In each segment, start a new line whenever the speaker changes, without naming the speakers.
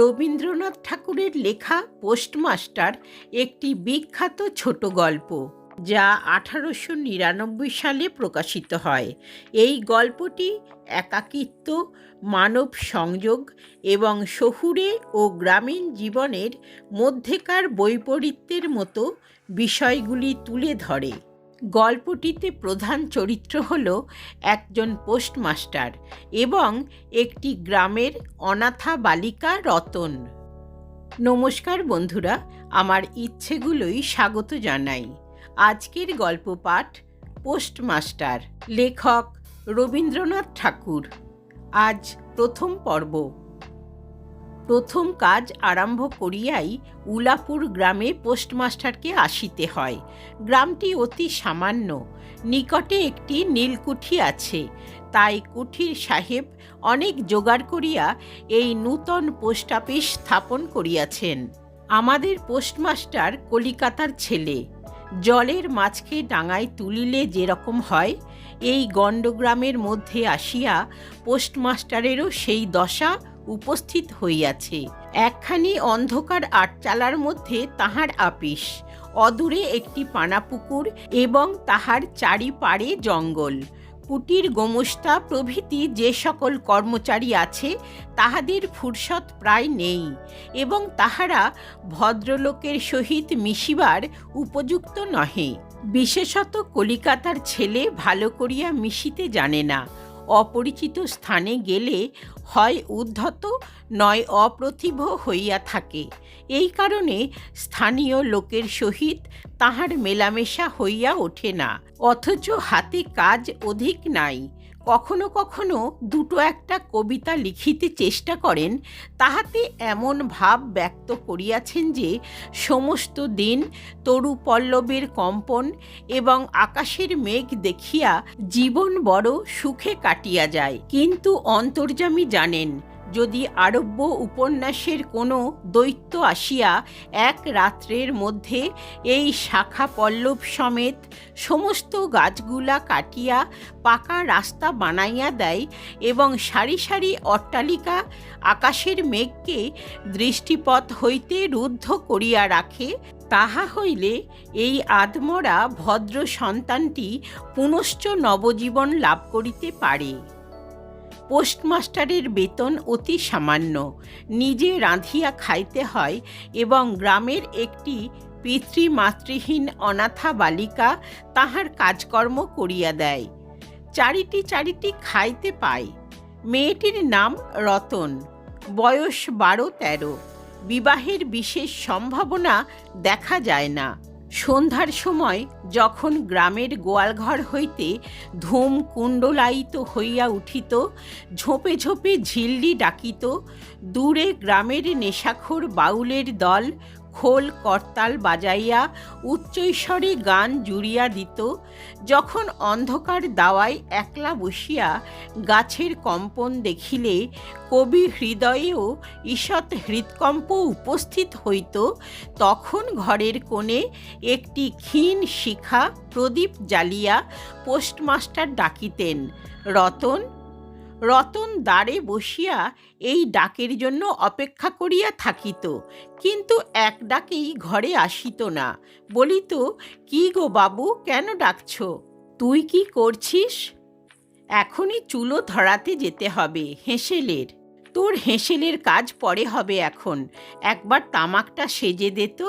রবীন্দ্রনাথ ঠাকুরের লেখা পোস্টমাস্টার একটি বিখ্যাত ছোট গল্প, যা আঠারোশো নিরানব্বই সালে প্রকাশিত হয়। এই গল্পটি একাকিত্ব, মানব সংযোগ এবং শহুরে ও গ্রামীণ জীবনের মধ্যেকার বৈপরীত্যের মতো বিষয়গুলি তুলে ধরে। গল্পটিতে প্রধান চরিত্র হল একজন পোস্টমাস্টার এবং একটি গ্রামের অনাথা বালিকা রতন। নমস্কার বন্ধুরা, আমার ইচ্ছেগুলোই স্বাগত জানাই। আজকের গল্প পাঠ পোস্টমাস্টার, লেখক রবীন্দ্রনাথ ঠাকুর। আজ প্রথম পর্ব। প্রথম কাজ আরম্ভ করিয়াই উলাপুর গ্রামে পোস্টমাস্টারকে আসিতে হয়। গ্রামটি অতি সামান্য, নিকটে একটি নীলকুঠি আছে। তাই কুঠির সাহেব অনেক জোগাড় করিয়া এই নূতন পোস্ট অফিস স্থাপন করিয়াছেন। আমাদের পোস্টমাস্টার কলিকাতার ছেলে। জলের মাছকে ডাঙায় তুলিলে যেরকম হয়, এই গণ্ডগ্রামের মধ্যে আসিয়া পোস্টমাস্টারেরও সেই দশা উপস্থিত হইয়াছে। একখানি অন্ধকার আটচালার মধ্যে তাহার আপিস। অদূরে একটি পানাপুকুর এবং তাহার চারিপাড়ে জঙ্গল। কুটির গোমস্তা প্রভৃতি যে সকল কর্মচারী আছে, তাহাদের ফুরসত প্রায় নেই এবং তাহারা ভদ্রলোকের সহিত মিশিবার উপযুক্ত নহে। বিশেষত কলিকাতার ছেলে ভালো করিয়া মিশিতে জানে না। অপরিচিত স্থানে গেলে হয় উদ্ধত, নয় অপ্রতিভ হইয়া থাকে। এই কারণে স্থানীয় লোকের সহিত তাহার মেলামেশা হইয়া ওঠে না, অথচ হাতে কাজ অধিক নাই। কখনো কখনো দুটো একটা কবিতা লিখিতে চেষ্টা করেন, তাহাতে এমন ভাব ব্যক্ত করিয়াছেন যে, সমস্ত দিন তরু পল্লবের কম্পন এবং আকাশের মেঘ দেখিয়া জীবন বড় সুখে কাটিয়া যায়। কিন্তু অন্তর্যামী জানেন যদি আরব্য উপন্যাসের কোনো দৈত্য আসিয়া এক রাত্রের মধ্যে এই শাখা পল্লব সমেত সমস্ত গাছগুলা কাটিয়া পাকা রাস্তা বানাইয়া দেয় এবং সারি সারি অট্টালিকা আকাশের মেঘকে দৃষ্টিপথ হইতে রুদ্ধ করিয়া রাখে, তাহা হইলে এই আদমরা ভদ্র সন্তানটি পুনশ্চ নবজীবন লাভ করিতে পারে। পোস্টমাস্টারের বেতন অতি সামান্য। নিজে রাঁধিয়া খাইতে হয় এবং গ্রামের একটি পিতৃমাতৃহীন অনাথা বালিকা তাহার কাজকর্ম করিয়া দেয়। চারিটি চারিটি খাইতে পায়। মেয়েটির নাম রতন। বয়স বারো তেরো। বিবাহের বিশেষ সম্ভাবনা দেখা যায় না। সন্ধ্যার সময় যখন গ্রামের গোয়ালঘর হইতে ধূম কুণ্ডলায়িত হইয়া উঠিত, ঝোপে ঝোপে ঝিল্লি ডাকিত, দূরে গ্রামের নেশাখোর বাউলের দল খোল করতাল বাজাইয়া উচ্চৈস্বরে গান জুড়িয়া দিত, যখন অন্ধকার দাওয়ায় একলা বসিয়া গাছের কম্পন দেখিলে কবি হৃদয়েও ঈষৎ হৃৎকম্প উপস্থিত হইত, তখন ঘরের কোণে একটি ক্ষীণ শিখা প্রদীপ জ্বালিয়া পোস্টমাস্টার ডাকিতেন, রতন রতন দ্বারে বসিয়া এই ডাকের জন্য অপেক্ষা করিয়া থাকিত, কিন্তু এক ডাকেই ঘরে আসিত না। বলিত, কি গো বাবু, কেন ডাকছ? তুই কি করছিস? এখনই চুলো ধরাতে যেতে হবে, হেঁসেলের। তোর হেঁসেলের কাজ পরে হবে এখন। একবার তামাকটা সেজে দে তো।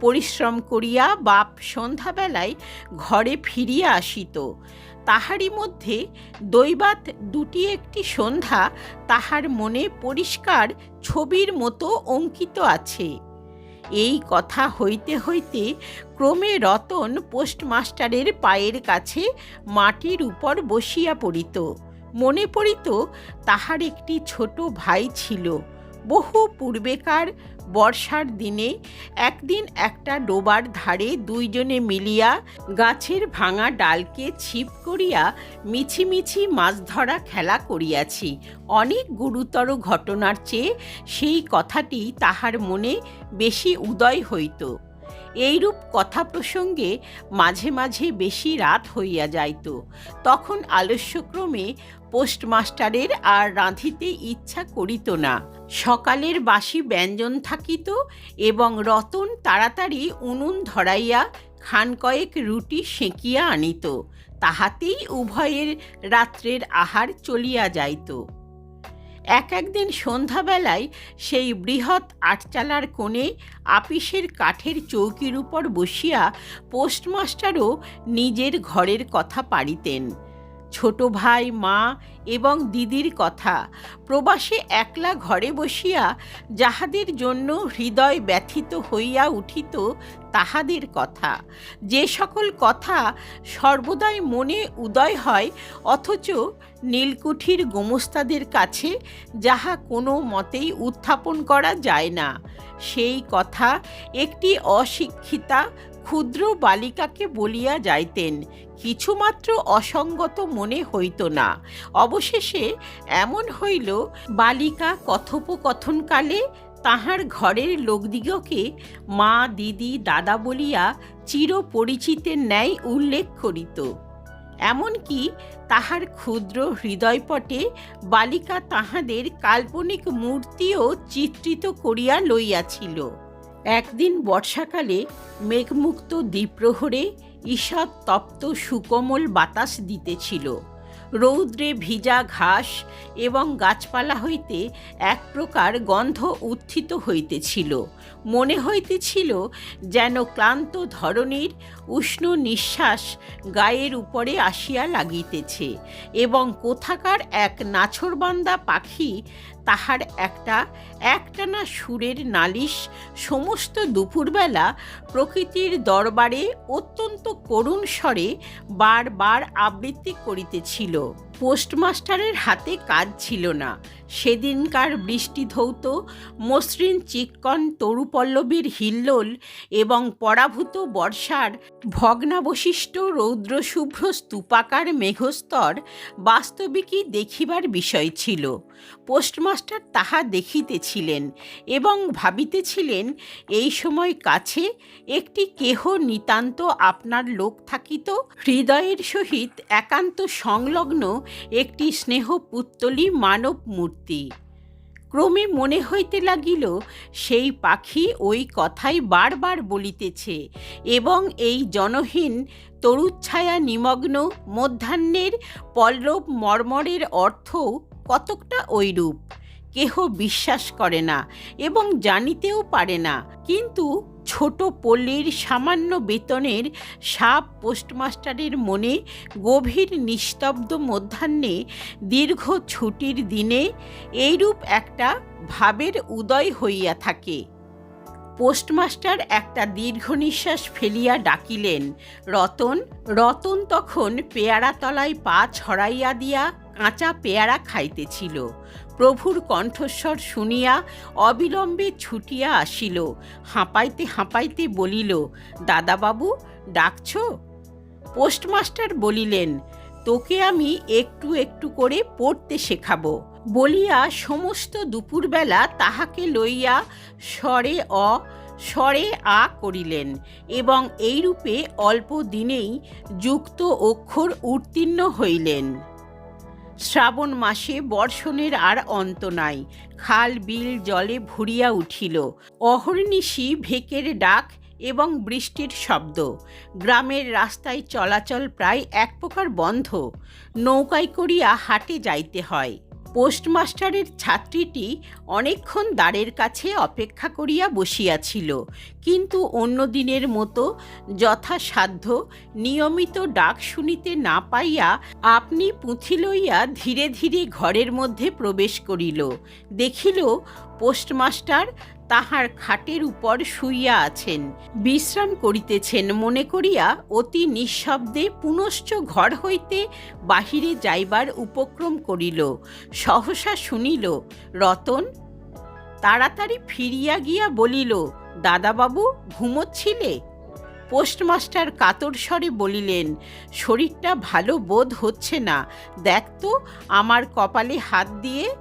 পরিশ্রম করিয়া বাপ সন্ধ্যাবেলায় ঘরে ফিরিয়া আসিত। তাহারই মধ্যে দৈবাত দুটি একটি সন্ধ্যা তাহার মনে পরিষ্কার ছবির মতো অঙ্কিত আছে। এই কথা হইতে হইতে ক্রমে রতন পোস্টমাস্টারের পায়ের কাছে মাটির উপর বসিয়া পড়িত। মনে পড়িত তাহার একটি ছোট ভাই ছিল। বহু পূর্বেকার বর্ষার দিনে একদিন একটা ডোবার ধারে দুইজনে মিলিয়া গাছের ভাঙা ডালকে ছিপ করিয়া মিছিমিছি মাছ ধরা খেলা করিয়াছি। অনেক গুরুতর ঘটনার চেয়ে সেই কথাটি তাহার মনে বেশি উদয় হইত। এইরূপ কথা প্রসঙ্গে মাঝে মাঝে বেশি রাত হইয়া যাইত। তখন আলস্যক্রমে পোস্টমাস্টারের আর রাঁধিতে ইচ্ছা করিত না। সকালের বাসি ব্যঞ্জন থাকিত এবং রতন তাড়াতাড়ি উনুন ধরাইয়া খান কয়েক রুটি সেঁকিয়া আনিত, তাহাতেই উভয়ের রাত্রের আহার চলিয়া যাইত। এক একদিন সন্ধ্যাবেলায় সেই বৃহৎ আটচালার কোণে আপিসের কাঠের চৌকির উপর বসিয়া পোস্টমাস্টারও নিজের ঘরের কথা পারিতেন ছোট ভাই, মা এবং দিদির কথা। প্রবাসে একলা ঘরে বসিয়া যাহাদের জন্য হৃদয় ব্যথিত হইয়া উঠিত তাহাদের কথা। যে সকল কথা সর্বদাই মনে উদয় হয়, অথচ নীলকুঠির গোমস্তাদের কাছে যাহা কোনো মতেই উত্থাপন করা যায় না। সেই কথা একটি অশিক্ষিতা ক্ষুদ্র বালিকাকে বলিয়া যাইতেন। কিছুমাত্র অসঙ্গত মনে হইত না। অবশেষে এমন হইল, বালিকা কথোপকথনকালে তাহার ঘরের লোকদিগকে মা, দিদি, দাদা বলিয়া চিরপরিচিতের ন্যায় উল্লেখ করিত। এমনকি তাহার ক্ষুদ্র হৃদয়পটে বালিকা তাহাদের কাল্পনিক মূর্তিও চিত্রিত করিয়া লইয়াছিল। একদিন বর্ষাকালে মেঘমুক্ত দ্বীপ্রহরে ঈষৎ তপ্ত সুকোমল বাতাস দিতেছিল। রৌদ্রে ভিজা ঘাস এবং গাছপালা হইতে এক প্রকার গন্ধ উত্থিত হইতেছিল। মনে হইতেছিল যেন ক্লান্ত ধরনীর উষ্ণ নিঃশ্বাস গায়ের উপরে আসিয়া লাগিতেছে এবং কোথাকার এক নাছরবান্দা পাখি তাহার একটা, একটানা সুরের নালিশ সমস্ত দুপুরবেলা প্রকৃতির দরবারে অত্যন্ত করুণ স্বরে বারবার আবৃত্তি করিতেছিল। পোস্টমাস্টারের হাতে কাজ ছিল না। সেদিনকার বৃষ্টি ধৌত, মসৃণ চিক্কন তরুপল্লবীর হিল্লোল এবং পরাভূত বর্ষার ভগ্নাবশিষ্ট রৌদ্রশুভ্র স্তূপাকার মেঘস্তর বাস্তবিকই দেখিবার বিষয় ছিল। পোস্টমাস্টার তাহা দেখিতেছিলেন এবং ভাবিতেছিলেন, এই সময় কাছে একটি কেহ নিতান্ত আপনার লোক থাকিত? হৃদয়ের সহিত একান্ত সংলগ্ন একটি স্নেহপুত্তলি মানব মূর্তি ক্রমে মনে হইতে লাগিল, সেই পাখি ওই কথাই বারবার বলিতেছে এবং এই জনহীন তরুচ্ছায়া নিমগ্ন মধ্যাহ্নের পল্লব মর্মরের অর্থও কতকটা ঐরূপ। কেহ বিশ্বাস করে না এবং জানিতেও পারে না। কিন্তু ছোট পল্লীর সামান্য বেতনের সাপ পোস্টমাস্টারের মনে গভীর নিস্তব্ধ মধ্যাহ্নে দীর্ঘ ছুটির দিনে এইরূপ একটা ভাবের উদয় হইয়া থাকে। পোস্টমাস্টার একটা দীর্ঘ নিঃশ্বাস ফেলিয়া ডাকিলেন, রতন রতন তখন পেয়ারা তলায় পা ছড়াইয়া দিয়া কাঁচা পেয়ারা খাইতেছিল। প্রভুর কণ্ঠস্বর শুনিয়া অবিলম্বে ছুটিয়া আসিল। হাঁপাইতে হাঁপাইতে বলিল, দাদাবাবু, ডাকছ? পোস্টমাস্টার বলিলেন, তোকে আমি একটু একটু করে পড়তে শেখাবো। বলিয়া সমস্ত দুপুরবেলা তাহাকে লইয়া স্বরে অ, স্বরে আ করিলেন এবং এইরূপে অল্প দিনেই যুক্ত অক্ষর উত্তীর্ণ হইলেন। শ্রাবণ মাসে বর্ষণের আর অন্ত নাই। খাল, বিল, জলে ভরিয়া উঠিল। অহর্নিশি, ভেকের ডাক এবং বৃষ্টির শব্দ। গ্রামের রাস্তায় চলাচল প্রায় এক প্রকার বন্ধ। নৌকায় করিয়া হাটে যাইতে হয়। পোস্টমাস্টারের ছাত্রীটি অনেকক্ষণ দ্বারের কাছে অপেক্ষা করিয়া বসিয়াছিল। কিন্তু অন্য দিনের মতো যথাসাধ্য নিয়মিত ডাক শুনিতে না পাইয়া আপনি পুঁথি লইয়া ধীরে ধীরে ঘরের মধ্যে প্রবেশ করিল। দেখিল পোস্টমাস্টার তাহার খাটের উপর শুইয়া আছেন। বিশ্রাম করিতেছেন মনে করিয়া অতি নিঃশব্দে পুনশ্চ ঘর হইতে বাহিরে যাইবার উপক্রম করিল। সহসা শুনিল, রতন, তাড়াতাড়ি ফিরিয়া গিয়া বলিল, দাদাবাবু, ঘুমোচ্ছিলে? পোস্টমাস্টার কাতর স্বরে বলিলেন, শরীরটা ভালো বোধ হচ্ছে না। দেখ তো, আমার কপালে হাত দিয়ে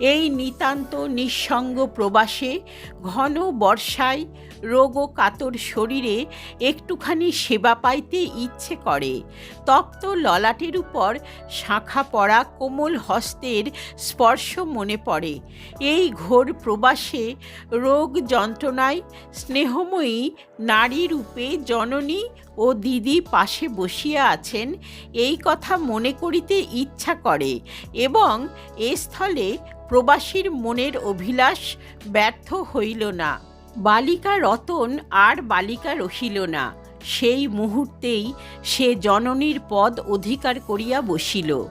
এই নিতান্ত নিঃসঙ্গ প্রবাসে ঘন বর্ষায় রোগ ও কাতর শরীরে একটুখানি সেবা পাইতে ইচ্ছে করে। তপ্ত ললাটের উপর শাখা পড়া কোমল হস্তের স্পর্শ মনে পড়ে। এই ঘোর প্রবাসে রোগ যন্ত্রণায় স্নেহময়ী নারী রূপে জননী ও দিদি পাশে বসিয়া আছেন, এই কথা মনে করিতে ইচ্ছা করে এবং এ স্থলে প্রবাসীর মনের অভিলাষ ব্যর্থ হইল না। বালিকা রতন আর বালিকা রহিল না। সেই মুহূর্তেই সে জননীর পদ অধিকার করিয়া বসিল।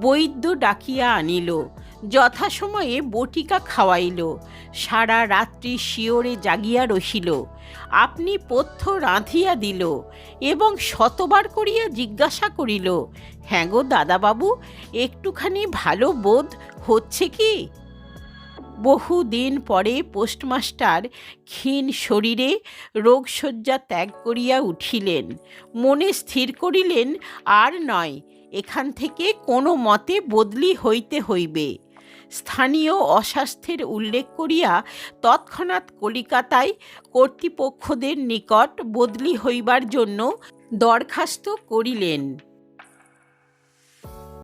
বৈদ্য ডাকিয়া আনিল যথাসময়ে বটিকা খাওয়াইল। সারা রাত্রি শিওরে জাগিয়া রহিল। আপনি পথ্য রাঁধিয়া দিল এবং শতবার করিয়া জিজ্ঞাসা করিল হ্যাঁ গো দাদাবাবু, একটুখানি ভালো বোধ হচ্ছে কি? বহুদিন পরে পোস্টমাস্টার ক্ষীণ শরীরে রোগশয্যা ত্যাগ করিয়া উঠিলেন। মনে স্থির করিলেন, আর নয়, এখান থেকে কোনো মতে বদলি হইতে হইবে। স্থানীয় অস্বাস্থ্যের উল্লেখ করিয়া তৎক্ষণাৎ কলিকাতায় কর্তৃপক্ষদের নিকট বদলি হইবার জন্য দরখাস্ত করিলেন।